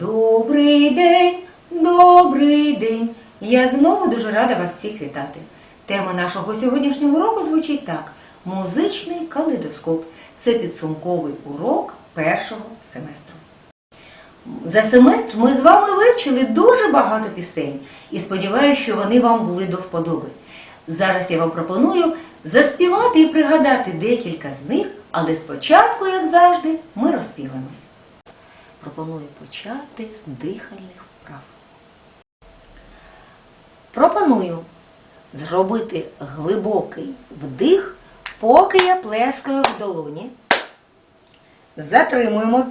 Добрий день, добрий день. Я знову дуже рада вас всіх вітати. Тема нашого сьогоднішнього уроку звучить так: музичний калейдоскоп. Це підсумковий урок першого семестру. За семестр ми з вами вивчили дуже багато пісень і сподіваюся, що вони вам були до вподоби. Зараз я вам пропоную заспівати і пригадати декілька з них, але спочатку, як завжди, ми розпіваємось. Пропоную почати з дихальних вправ. Пропоную зробити глибокий вдих, поки я плескаю в долоні. Затримуємо.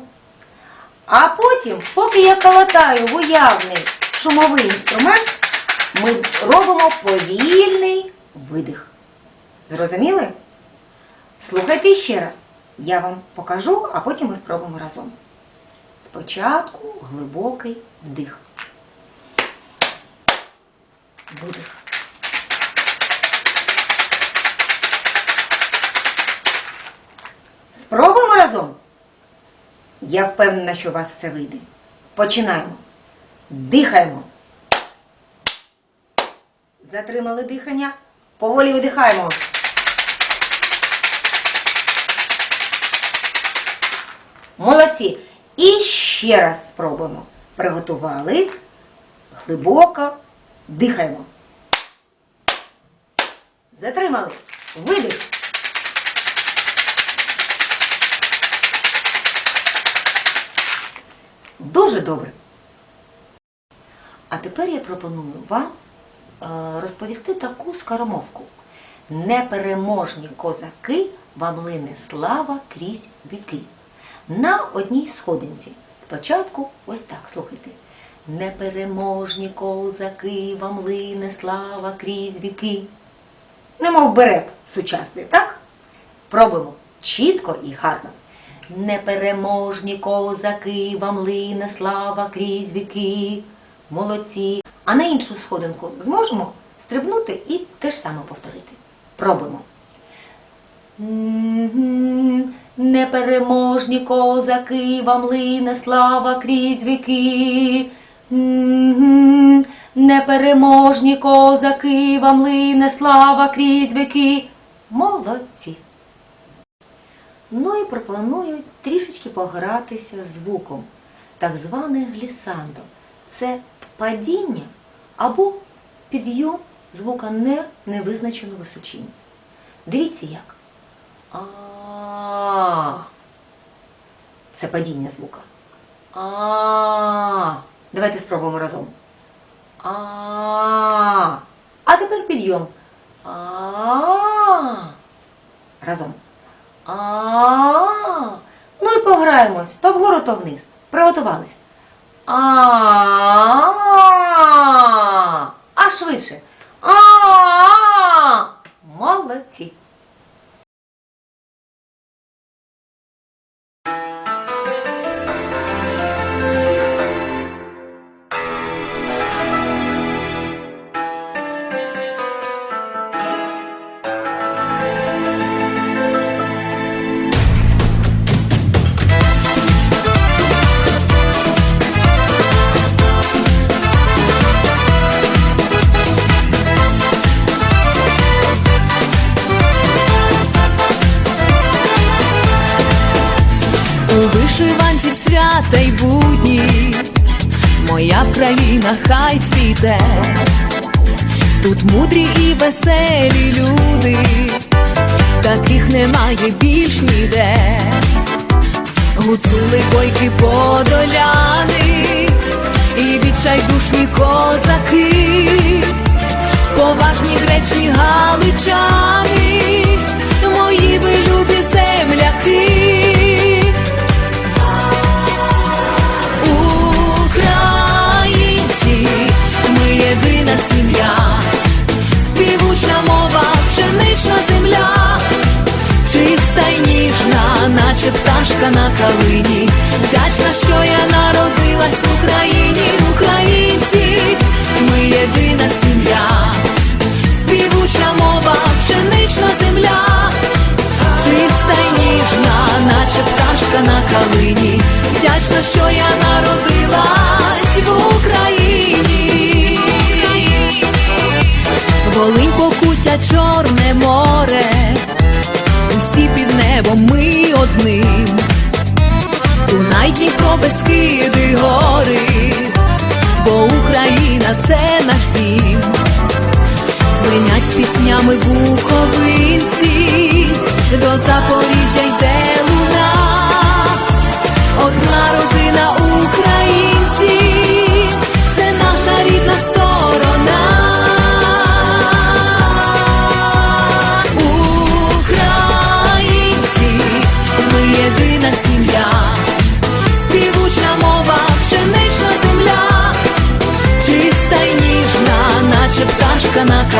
А потім, поки я калатаю в уявний шумовий інструмент, ми робимо повільний видих. Зрозуміли? Слухайте ще раз. Я вам покажу, а потім ми спробуємо разом. Спочатку глибокий вдих. Видих. Спробуємо разом. Я впевнена, що у вас все вийде. Починаємо. Дихаємо. Затримали дихання. Поволі видихаємо. Молодці. І ще раз спробуємо. Приготувались. Глибоко. Дихаємо. Затримали. Видих. Дуже добре. А тепер я пропоную вам е, розповісти таку скоромовку. Непереможні козаки вам лине слава крізь віки. На одній сходинці. Спочатку ось так, слухайте. Непереможні козаки вам лине слава крізь віки. Немов береб сучасний, так? Пробуємо чітко і гарно. Непереможні козаки, вам лине слава крізь віки. Молодці. А на іншу сходинку зможемо стрибнути і те ж саме повторити. Пробуємо. Непереможні козаки, вам лине слава крізь віки. Непереможні козаки, вам лине слава крізь віки. Молодці. Ну і пропоную трішечки погратися звуком, так зване глісандо. Це падіння або підйом звука не невизначену височинь. Дивіться як. Це падіння звука. А. Давайте спробуємо разом. А. А тепер підйом. А. Разом. А. Ну і пограємось то вгору, то вниз. Приготувались. А Вкраїна хай цвіте, тут мудрі і веселі люди, таких немає більш ніде. Гуцули бойки подоляни, і відчайдушні козаки, поважні гречні галичани, мої ви любі земляки. Калині, вдячна, що я народилась в Україні. Волинь покуття чорне море, усі під небом ми одним. Дунай, Дніпро, Бескиди, гори, бо Україна це наш дім. Звенять піснями буковинці, до Запоріжжя йде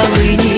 калині.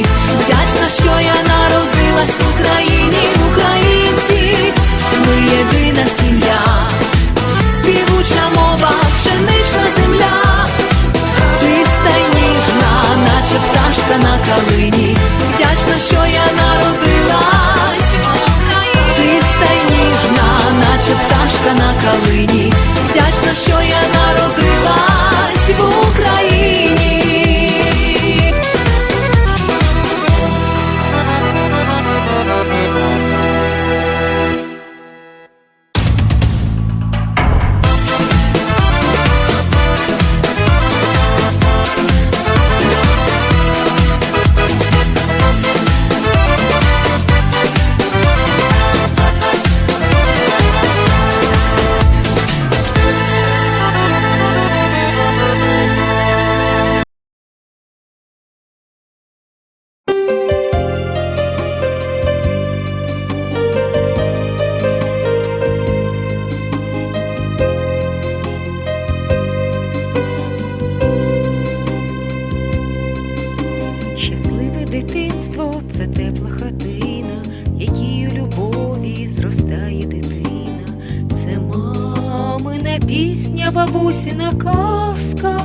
Бабусіна казка,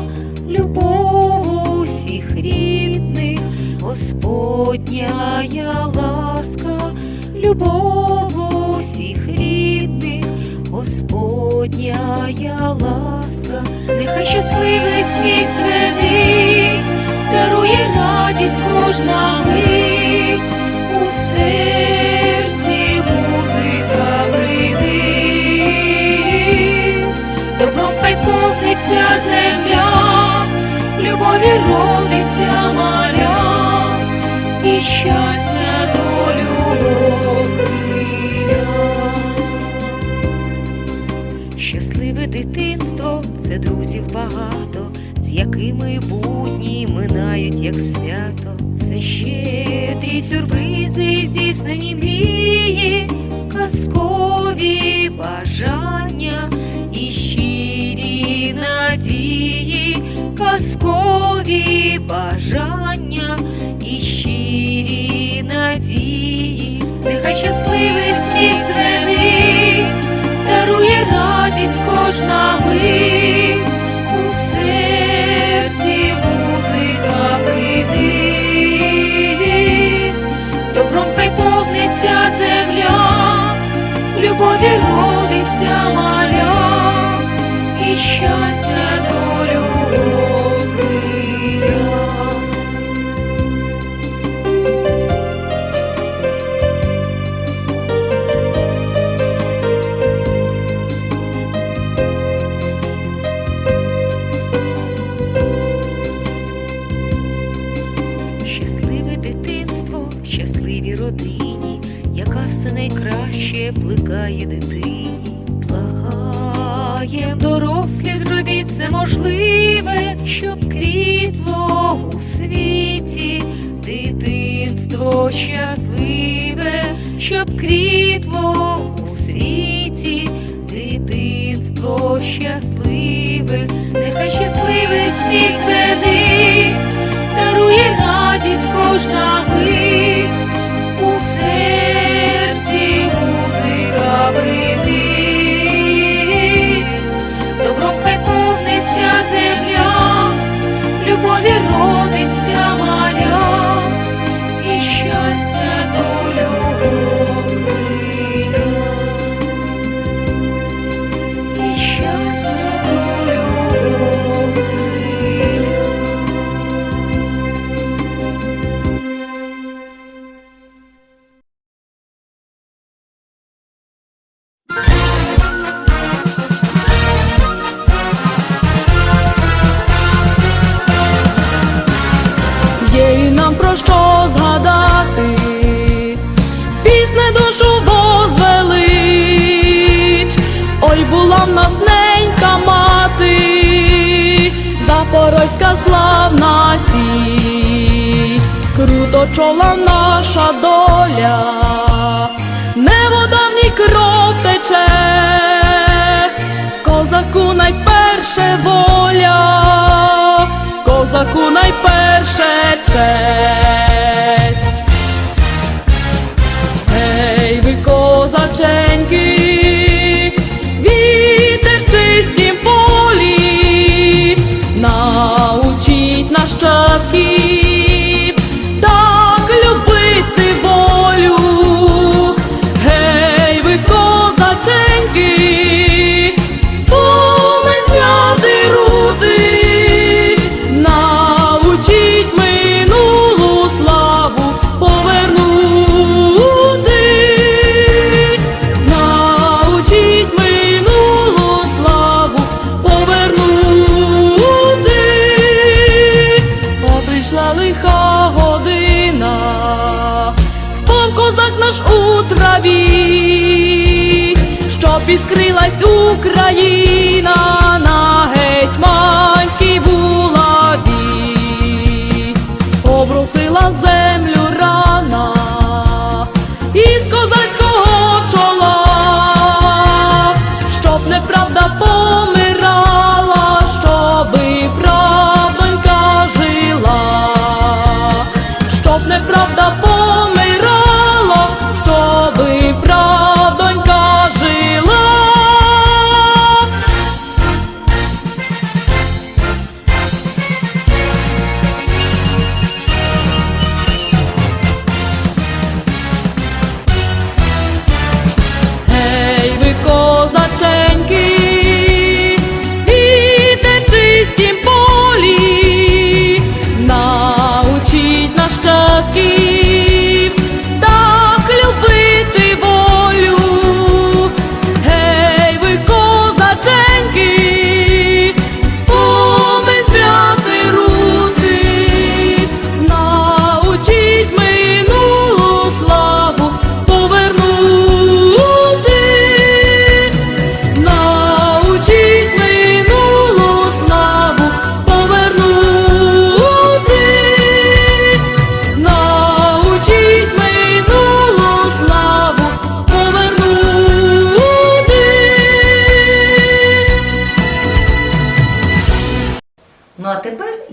любов усіх рідних, Господня я ласка, любов усіх рідних, Господня я ласка, нехай щасливий світ звенить дарує радість кожна мить, у повниться земля, любові родиться маля, і щастя долю окриля. Щасливе дитинство це друзів багато, з якими будні минають як свято. Це щедрі сюрпризи, здійснені мрії, бажання і щирі надії, нехай щасливий світ звенить дарує радість кожна мить, у серці музика бринить, добром хай повниться земля, любові родиться маля, і щастя щасливій родині, яка все найкраще плекає дитині, благає дорослих робіть все можливе, щоб квітло у світі, дитинство щасливе, щоб квітло у світі, дитинство щасливе, нехай щасливий світ була в нас ненька мати, запорозька славна сіть, круто чола наша доля, не вода в ній кров тече, козаку найперше воля, козаку найперше честь.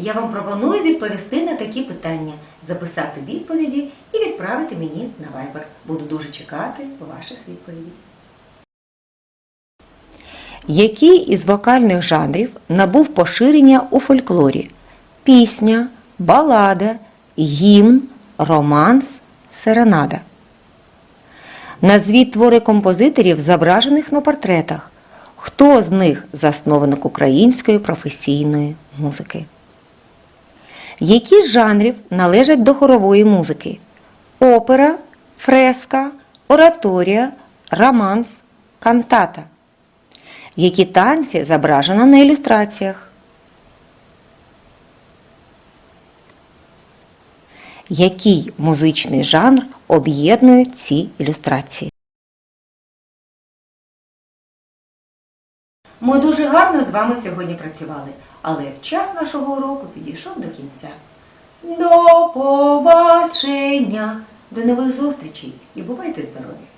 Я вам пропоную відповісти на такі питання, записати відповіді і відправити мені на Viber. Буду дуже чекати ваших відповідей. Який із вокальних жанрів набув поширення у фольклорі? Пісня, балада, гімн, романс, серенада. Назвіть твори композиторів, зображених на портретах. Хто з них засновник української професійної музики? Які з жанрів належать до хорової музики? Опера, фреска, ораторія, романс, кантата. Які танці зображено на ілюстраціях? Який музичний жанр об'єднує ці ілюстрації? Ми дуже гарно з вами сьогодні працювали, але час нашого уроку підійшов до кінця. До побачення, до нових зустрічей і бувайте здорові!